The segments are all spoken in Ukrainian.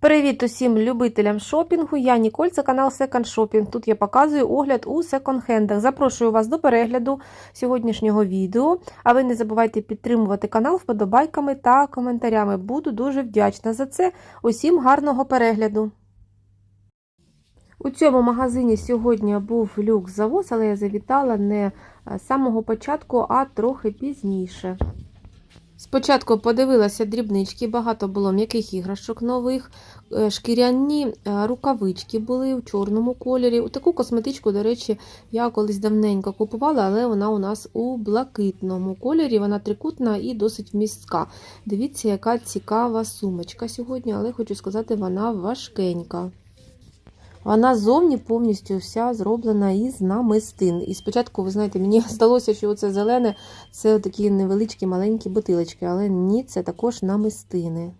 Привіт усім любителям шопінгу. Я Ніколь, це канал Second Shopping. Тут я показую огляд у секонд-хендах. Запрошую вас до перегляду сьогоднішнього відео. А ви не забувайте підтримувати канал вподобайками та коментарями. Буду дуже вдячна за це. Усім гарного перегляду. У цьому магазині сьогодні був люкс завоз, але я завітала не з самого початку, а трохи пізніше. Спочатку подивилася дрібнички, багато було м'яких іграшок нових, е, шкіряні е, рукавички були в чорному кольорі. Таку косметичку, до речі, я колись давненько купувала, але вона у нас у блакитному кольорі. Вона трикутна і досить вмістка. Дивіться, яка цікава сумочка сьогодні, але хочу сказати, вона важкенька. Вона зовні повністю вся зроблена із намистин. І спочатку, ви знаєте, мені здалося, що це зелене це такі невеличкі маленькі бутилочки, але ні, це також намистини.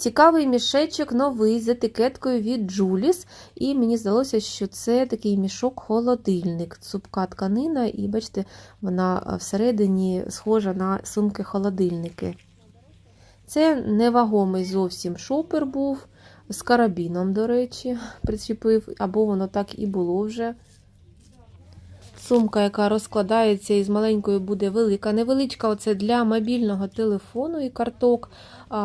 Цікавий мішечок новий з етикеткою від Julis. І мені здалося, що це такий мішок-холодильник. Цупка тканина, і бачите, вона всередині схожа на сумки-холодильники. Це невагомий зовсім шопер був з карабіном, до речі, причепив, або воно так і було вже. Сумка, яка розкладається із маленькою, буде велика. Невеличка оце для мобільного телефону і карток,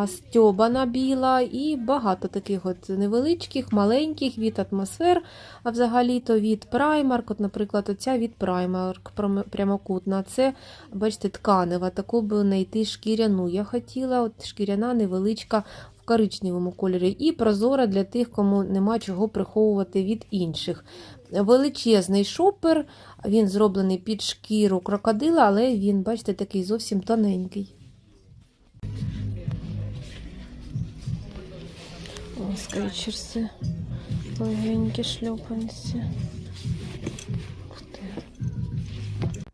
стьобана біла, і багато таких от невеличких, маленьких від атмосфер, а взагалі-то від Primark, от, наприклад, оця від Primark прямокутна. Це, бачите, тканева, таку би знайти шкіряну. Я хотіла, от шкіряна невеличка коричневому кольорі, і прозора для тих, кому нема чого приховувати від інших. Величезний шопер, він зроблений під шкіру крокодила, але він, бачите, такий зовсім тоненький. О, скейчерси, легенькі шльопанці.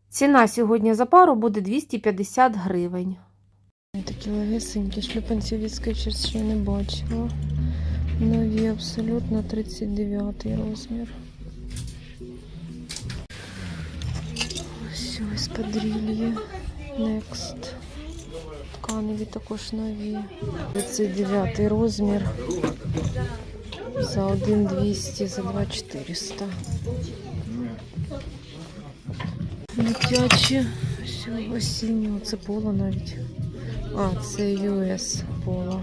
Ціна сьогодні за пару буде 250 гривень. Такі легесенькі шлюпанці від Skechers ще не бачила. Нові абсолютно 39 розмір. Ось ось подрільє. Next. Тканеві також нові. 39 розмір. За 1,200, за 2,400. Дитячі. Осіннього. Це поло навіть. А, це US Polo.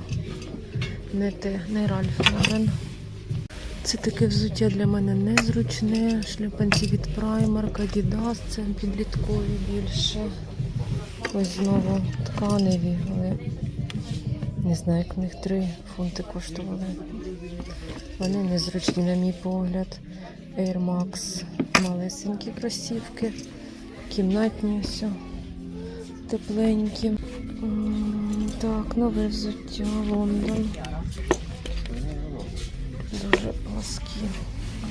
Не те, не Ральф Lauren. Це таке взуття для мене незручне. Шлюпанці від Primark, Adidas, це підліткові більше. Ось знову тканеві, але не знаю, як в них 3 фунти коштували. Вони незручні, на мій погляд. Air Max. Малесенькі кросівки, кімнатні все, тепленькі. Так, нове взуття Лондон. Дуже ласки.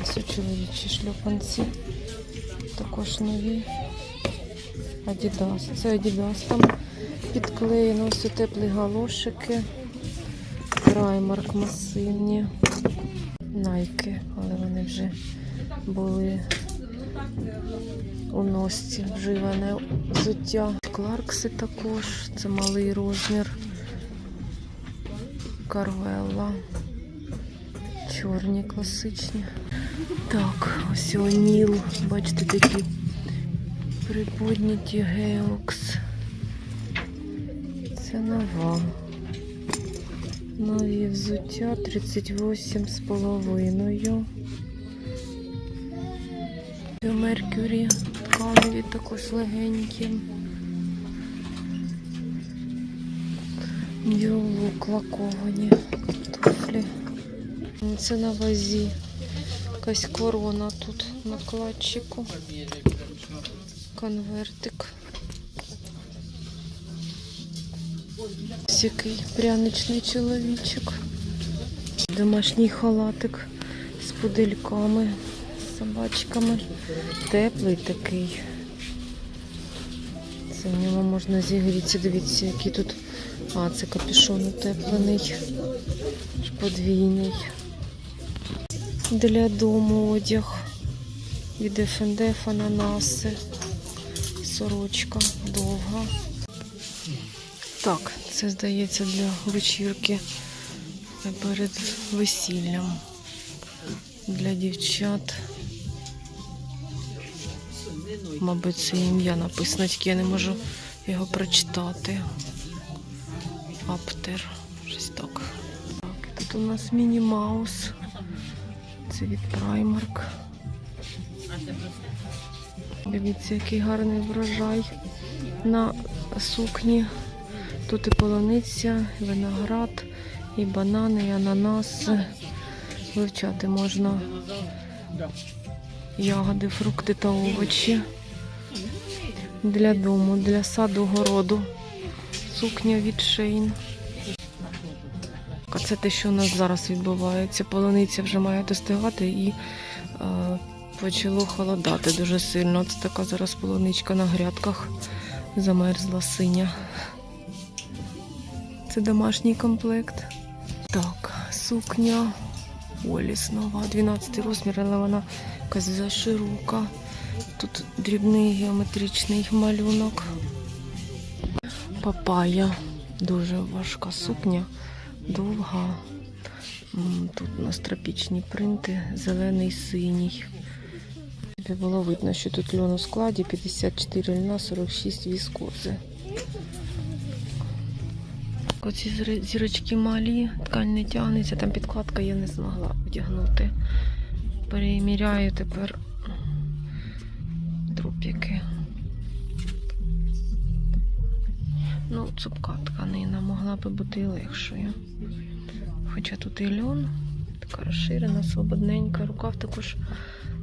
Ось чоловічі шльопанці. Також нові. Адідас. Це Адідас там підклеєно. Ось теплі галошики. Праймарк масивні. Найки, але вони вже були у носці вживане взуття. Кларкси також, це малий розмір. Карвелла. Чорні класичні. Так, ось Оніл. Бачите, такі приподняті геокс. Це нова. Нові взуття 38 з половиною. Меркюрі тканеві також легенькі. Нью-лук лаковані туфлі. Це на вазі. Якась корона тут на кладчику. Конвертик. Який пряничний чоловічок. Домашній халатик з пудельками, з собачками. Теплий такий. Це в ньому можна зігрітися. Дивіться, який тут. А, це капюшон утеплений. Подвійний. Для дому одяг. Від ФНДФ ананаси. Сорочка довга. Так, це здається для вечірки перед весіллям для дівчат. Мабуть, це ім'я написано, тільки я не можу його прочитати. Аптер. Щось так. Так, тут у нас Міні Маус. Це від Primark. Дивіться, який гарний врожай на сукні. Тут і полуниця, і виноград, і банани, і ананаси. Вивчати можна ягоди, фрукти та овочі. Для дому, для саду, городу. Сукня від Шейн. Це те, що у нас зараз відбувається. Полуниця вже має достигати і е, почало холодати дуже сильно. Це така зараз полуничка на грядках. Замерзла синя. Це домашній комплект. Так, сукня Оліс нова, 12 розмір, але вона якась заширока. Тут дрібний геометричний малюнок. Папая. Дуже важка сукня, довга. Тут у нас тропічні принти, зелений, синій. Було видно, що тут льон у складі 54 льна, 46 віскози. Оці зірочки малі, ткань не тягнеться, там підкладка я не змогла одягнути. Переміряю тепер Ну, цупка тканина могла би бути і легшою. Хоча тут і льон, така розширена, свободненька, рукав також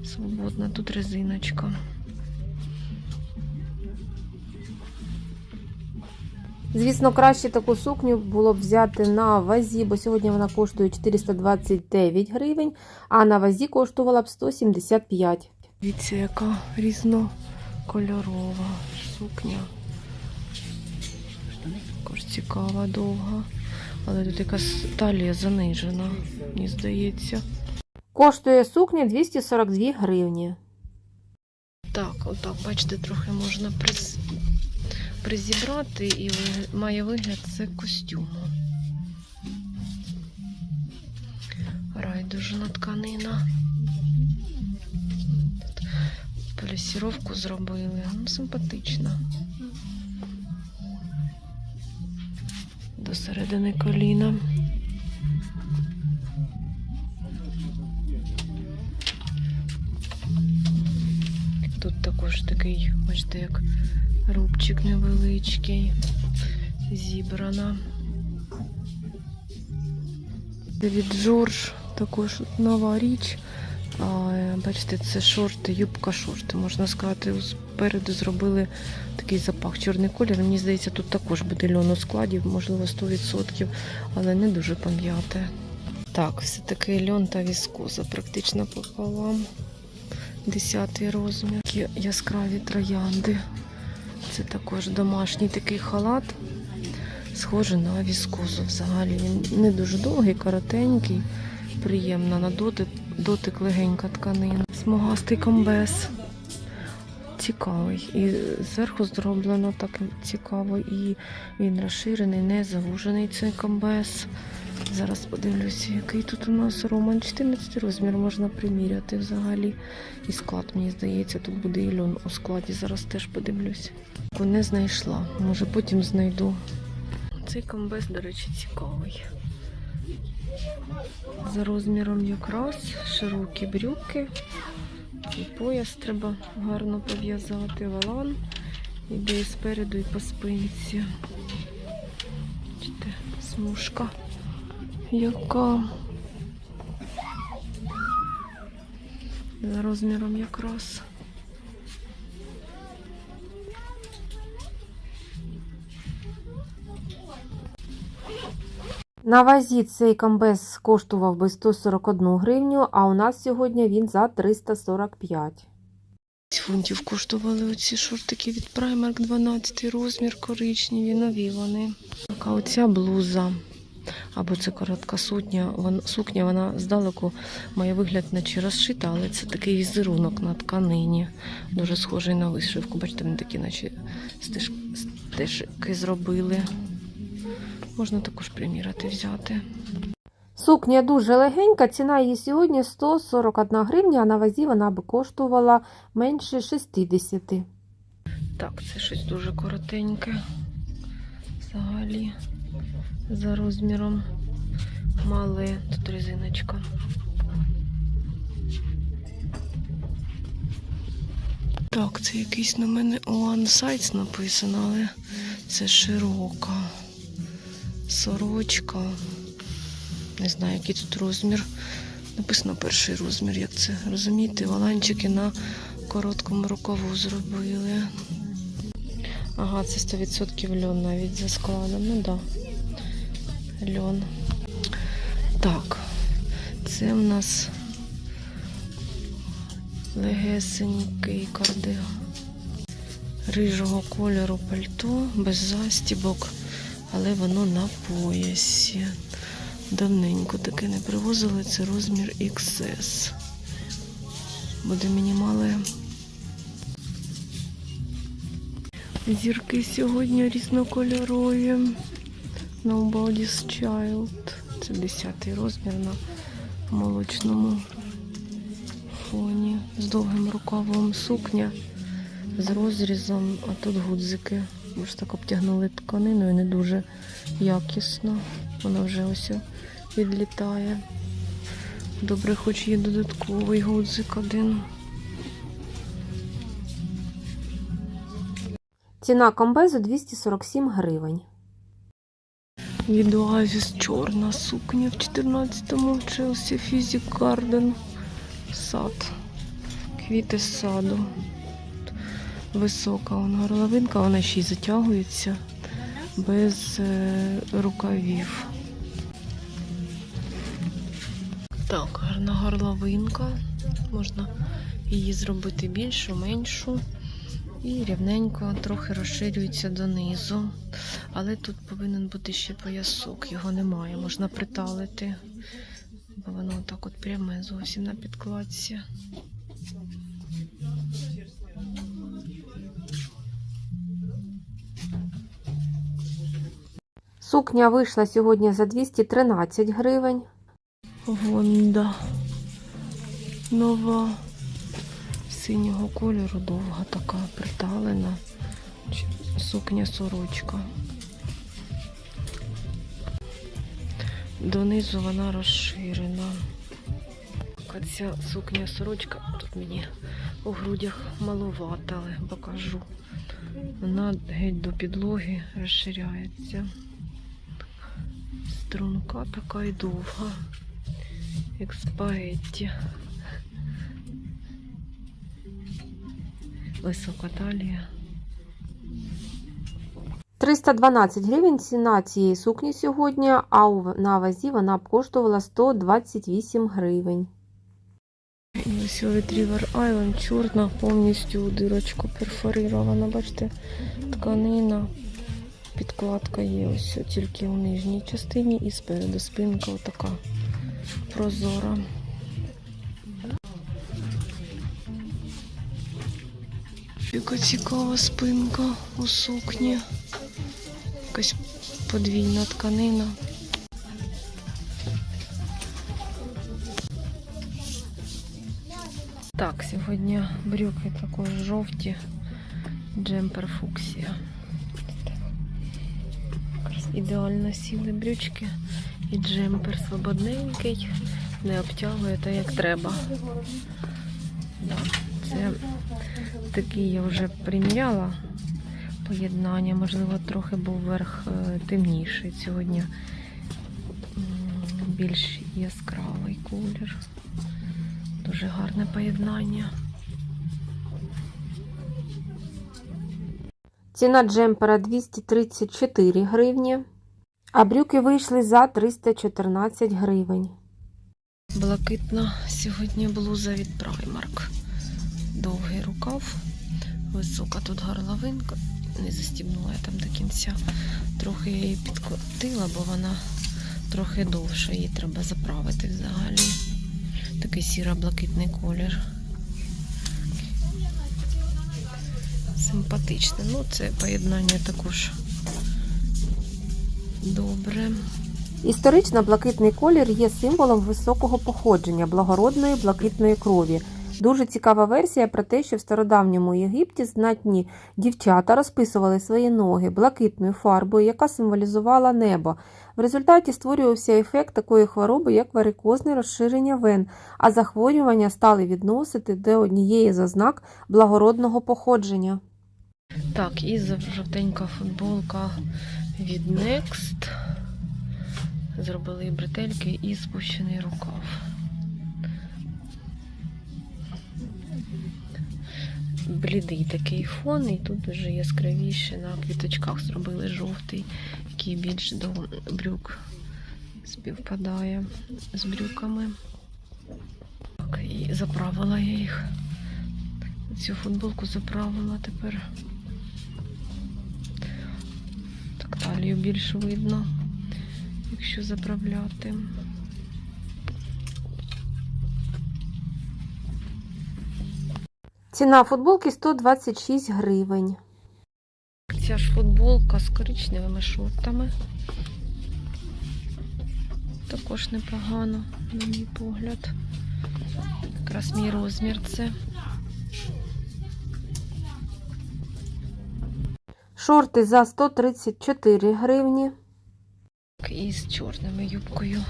свободна, тут резиночка. Звісно, краще таку сукню було б взяти на вазі, бо сьогодні вона коштує 429 гривень, а на вазі коштувала б 175. Дивіться, яка різнокольорова сукня. Цікава, довга. Але тут якась талія занижена, мені здається. Коштує сукня 242 гривні. Так, отак, бачите, трохи можна приз... призібрати і має вигляд це костюму. Райдужна тканина. Полісіровку зробили. Ну, симпатична. До коліна. Тут також такий, бачите, як рубчик невеличкий, зібрана. Від Джордж також нова річ. Бачите, це шорти, юбка шорти. Можна сказати, спереду зробили такий запах чорний колір. Мені здається, тут також буде льон у складі, можливо, 100%, але не дуже пам'яте. Так, все-таки льон та віскоза практично пополам. Десятий розмір. Такі яскраві троянди. Це також домашній такий халат. Схожий на віскозу взагалі. Він не дуже довгий, коротенький, приємна на дотик, дотик легенька тканина. Смугастий комбез. Цікавий. І зверху зроблено так цікаво. І він розширений, не завужений цей комбез. Зараз подивлюся, який тут у нас роман. 14 розмір можна приміряти взагалі. І склад, мені здається, тут буде і льон у складі. Зараз теж подивлюся. Не знайшла. Може потім знайду. Цей комбез, до речі, цікавий. За розміром якраз широкі брюки. І пояс треба гарно пов'язати. Валан. Іде і спереду, і по спинці. Бачите, смужка. Яка за розміром якраз. На вазі цей комбез коштував би 141 гривню, а у нас сьогодні він за 345. Фунтів коштували оці шортики від Primark 12 розмір, коричневі, нові вони. Така оця блуза. Або це коротка сутня, вон, сукня, вона здалеку має вигляд наче розшита, але це такий візерунок на тканині. Дуже схожий на вишивку. Бачите, вони такі, наче стежки зробили. Можна також приміряти, взяти. Сукня дуже легенька, ціна її сьогодні 141 гривня, а на вазі вона би коштувала менше 60. Так, це щось дуже коротеньке. Взагалі, за розміром мале. Тут резиночка. Так, це якийсь на мене One Size написано, але це широка сорочка. Не знаю, який тут розмір. Написано перший розмір, як це розумієте, валанчики на короткому рукаву зробили. Ага, це 100% льон навіть за складом. Ну так. Да. Льон. Так, це в нас легесенький кардиган рижого кольору пальто, без застібок, але воно на поясі. Давненько таке не привозили, це розмір XS. Буде мені мале. Зірки сьогодні різнокольорові. Nobody's Child. Це 10 розмір на молочному фоні. З довгим рукавом сукня, з розрізом, а тут гудзики. Бо ж так обтягнули тканиною не дуже якісно. Вона вже ось відлітає. Добре, хоч є додатковий гудзик один. Ціна комбезу 247 гривень. Від Оазіс чорна сукня в 14-му Челсі Фізік Гарден. Сад. Квіти з саду. Висока вона горловинка, вона ще й затягується без е, рукавів. Так, гарна горловинка. Можна її зробити більшу, меншу. І рівненько трохи розширюється донизу. Але тут повинен бути ще поясок, його немає, можна приталити. Бо воно так от пряме зовсім на підкладці. Сукня вийшла сьогодні за 213 гривень. Вонда. Нова. Синього кольору довга така приталена. Сукня сорочка. Донизу вона розширена. Ця сукня сорочка тут мені у грудях маловата, але покажу. Вона геть до підлоги розширяється. Струнка така і довга, як спагетті. Висока талія. 312 гривень ціна цієї сукні сьогодні, а у- на вазі вона б коштувала 128 гривень. І ось Retriever Island чорна, повністю у дирочку перфорирована. Бачите, тканина, підкладка є ось тільки у нижній частині і спереду спинка така прозора. Яка цікава спинка у сукні. Якась подвійна тканина. Так, сьогодні брюки такої жовті, джемпер фуксія. Ідеально сіли брючки і джемпер свободненький, не обтягує так, як треба. Це такий я вже приміряла поєднання. Можливо, трохи був верх е, темніший. Сьогодні більш яскравий колір. Дуже гарне поєднання. Ціна джемпера 234 гривні, а брюки вийшли за 314 гривень. Блакитна сьогодні блуза від Primark. Довгий рукав, висока тут горловинка. Не застібнула я там до кінця. Трохи я її підкотила, бо вона трохи довша, її треба заправити взагалі. Такий сіро-блакитний колір. Симпатичне. Ну, це поєднання також добре. Історично блакитний колір є символом високого походження, благородної блакитної крові. Дуже цікава версія про те, що в стародавньому Єгипті знатні дівчата розписували свої ноги блакитною фарбою, яка символізувала небо. В результаті створювався ефект такої хвороби, як варикозне розширення вен, а захворювання стали відносити до однієї з ознак благородного походження. Так, і жовтенька футболка від Next. Зробили бретельки і спущений рукав. Блідий такий фон, і тут вже яскравіше на квіточках зробили жовтий, який більш до брюк співпадає з брюками. Так, і заправила я їх. Цю футболку заправила тепер. Так талію більш видно, якщо заправляти. Ціна футболки 126 гривень. Ця ж футболка з коричневими шортами. Також непогано, на мій погляд. Якраз мій розмір це. Шорти за 134 гривні. І з чорною юбкою,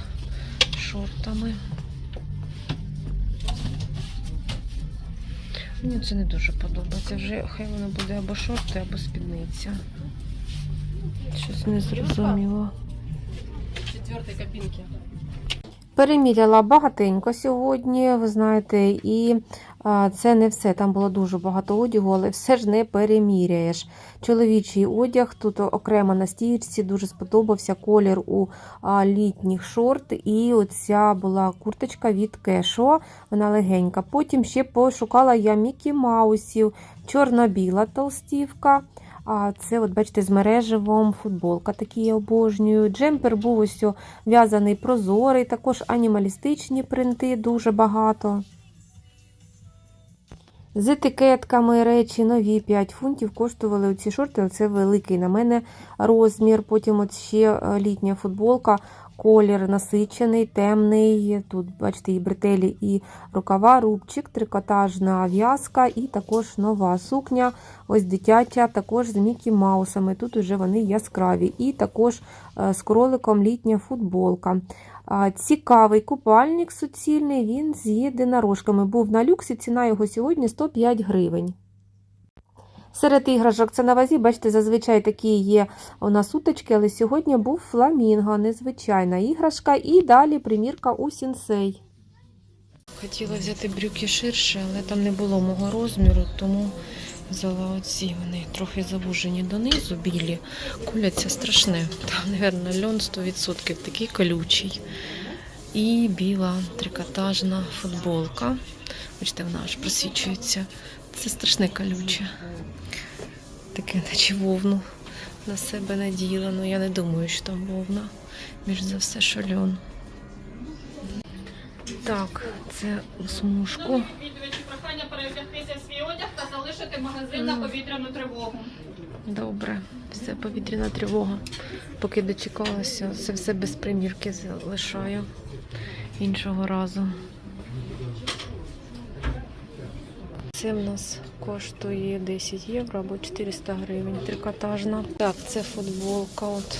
шортами. Мені це не дуже подобається. Вже хай воно буде або шорти, або спідниця. Щось не зрозуміло. четвертой кабинки. Переміряла багатенько сьогодні, ви знаєте, і це не все. Там було дуже багато одягу, але все ж не переміряєш. Чоловічий одяг тут окремо на стійці, дуже сподобався колір у літніх шорт. І оця була курточка від Кешо, вона легенька. Потім ще пошукала я Мікі Маусів, чорно-біла толстівка. А це, от бачите, з мереживом футболка, такі я обожнюю. Джемпер був ось в'язаний прозорий, також анімалістичні принти дуже багато. З етикетками речі нові 5 фунтів коштували оці шорти. Це великий на мене розмір. Потім от ще е, літня футболка, колір насичений, темний. Тут, бачите, і бретелі, і рукава, рубчик, трикотажна в'язка, і також нова сукня. Ось дитяча, також з Мікі Маусами. Тут уже вони яскраві. І також е, з кроликом літня футболка. Цікавий купальник суцільний, він з єдинорожками. Був на люксі, ціна його сьогодні 105 гривень. Серед іграшок це на вазі, бачите, зазвичай такі є у нас уточки, але сьогодні був фламінго, незвичайна іграшка. І далі примірка у сінсей. Хотіла взяти брюки ширше, але там не було мого розміру, тому взяла оці. Вони трохи завужені донизу, білі. Куляться страшне. Там, мабуть, льон 100%, такий колючий. І біла трикотажна футболка. Бачите, вона аж просвічується. Це страшне колюче. Таке, наче вовну на себе наділа. Ну я не думаю, що там вовна. Більш за все, що льон. Так, це у смужку. Прохання перевдягтися в свій одяг та залишити магазин на повітряну тривогу. Добре, все повітряна тривога. Поки дочекалася, це все без примірки залишаю іншого разу. Це в нас коштує 10 євро або 400 гривень. Трикотажна. Так, це футболка от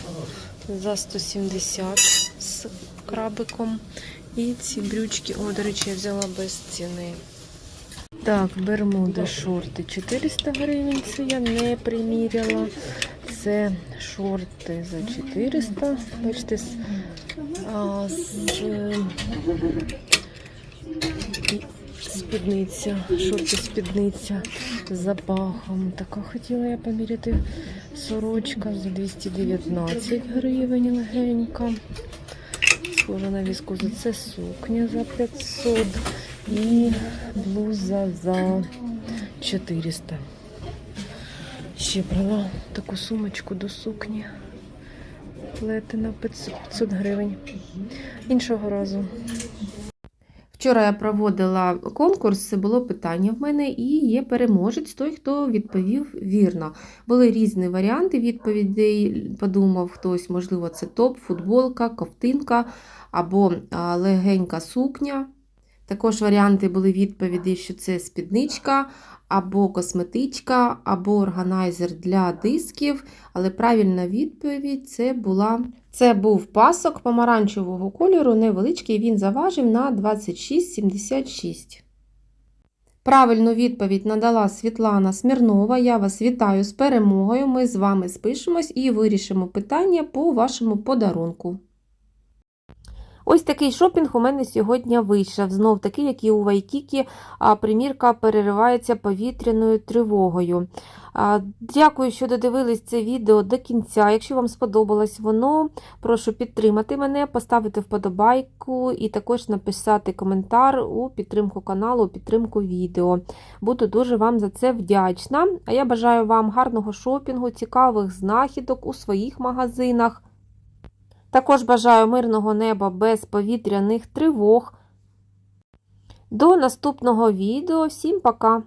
за 170 з крабиком. І ці брючки, о, до речі, я взяла без ціни. Так, бермуди, шорти 400 гривень, це я не приміряла. Це шорти за 400. Бачите, з, а, з, спідниця, шорти спідниця з запахом. Така хотіла я поміряти сорочка за 219 гривень легенька. Схожа на віскозу. Це сукня за 500 і блуза за 400. Ще брала таку сумочку до сукні. Плетена 500 500 гривень. Іншого разу. Вчора я проводила конкурс, було питання в мене, і є переможець, той, хто відповів вірно. Були різні варіанти відповідей. Подумав хтось, можливо, це топ, футболка, ковтинка або легенька сукня. Також варіанти були відповіді, що це спідничка, або косметичка, або органайзер для дисків. Але правильна відповідь це була. Це був пасок помаранчевого кольору, невеличкий, він заважив на 26,76. Правильну відповідь надала Світлана Смірнова. Я вас вітаю з перемогою. Ми з вами спишемось і вирішимо питання по вашому подарунку. Ось такий шопінг у мене сьогодні вийшов. Знов таки, як і у Вайкікі, а, примірка переривається повітряною тривогою. Дякую, що додивились це відео до кінця. Якщо вам сподобалось воно, прошу підтримати мене, поставити вподобайку і також написати коментар у підтримку каналу, у підтримку відео. Буду дуже вам за це вдячна. А я бажаю вам гарного шопінгу, цікавих знахідок у своїх магазинах. Також бажаю мирного неба без повітряних тривог. До наступного відео. Всім пока!